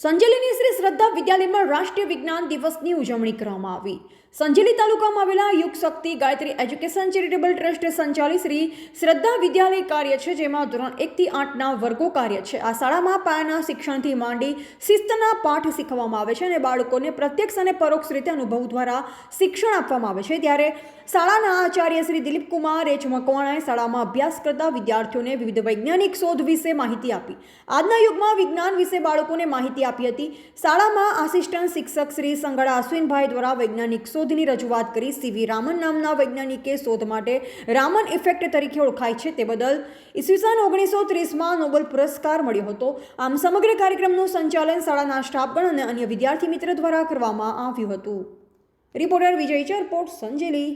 સંજેલીની શ્રી શ્રદ્ધા વિદ્યાલયમાં રાષ્ટ્રીય વિજ્ઞાન દિવસની ઉજવણી કરવામાં આવી. સંજેલી તાલુકામાં આવેલા Yug Shakti Gayatri education charitable trust સંચાલિત શ્રી શ્રદ્ધા વિદ્યાલય કાર્ય છે, જેમાં ધોરણ એકથી આઠના વર્ગો કાર્ય છે. આ શાળામાં પાયાના શિક્ષણથી માંડી શિસ્તના પાઠ શીખવવામાં આવે છે અને બાળકોને પ્રત્યક્ષ અને પરોક્ષ રીતે અનુભવ દ્વારા શિક્ષણ આપવામાં આવે છે. ત્યારે શાળાના આચાર્ય શ્રી દિલીપ કુમાર એચ મકવાણાએ શાળામાં અભ્યાસ કરતા વિદ્યાર્થીઓને વિવિધ વૈજ્ઞાનિક શોધ વિશે માહિતી આપી. આજના યુગમાં વિજ્ઞાન વિશે બાળકોને માહિતી આપી હતી. શાળામાં આસિસ્ટન્ટ શિક્ષક શ્રી સંગડા અશ્વિનભાઈ દ્વારા વૈજ્ઞાનિક શોધની રજૂઆત કરી સીવી રામન નામના વૈજ્ઞાનિકે શોધ માટે રામન ઇફેક્ટ તરીકે ઓળખાય છે તે બદલ ઈસવીસન ઓગણીસો ત્રીસમાં નોબેલ પુરસ્કાર મળ્યો હતો. આમ સમગ્ર કાર્યક્રમનું સંચાલન શાળાના સ્ટાફગણ અને અન્ય વિદ્યાર્થી મિત્ર દ્વારા કરવામાં આવ્યું હતું. રિપોર્ટર વિજય ચરપોટ, સંજેલી.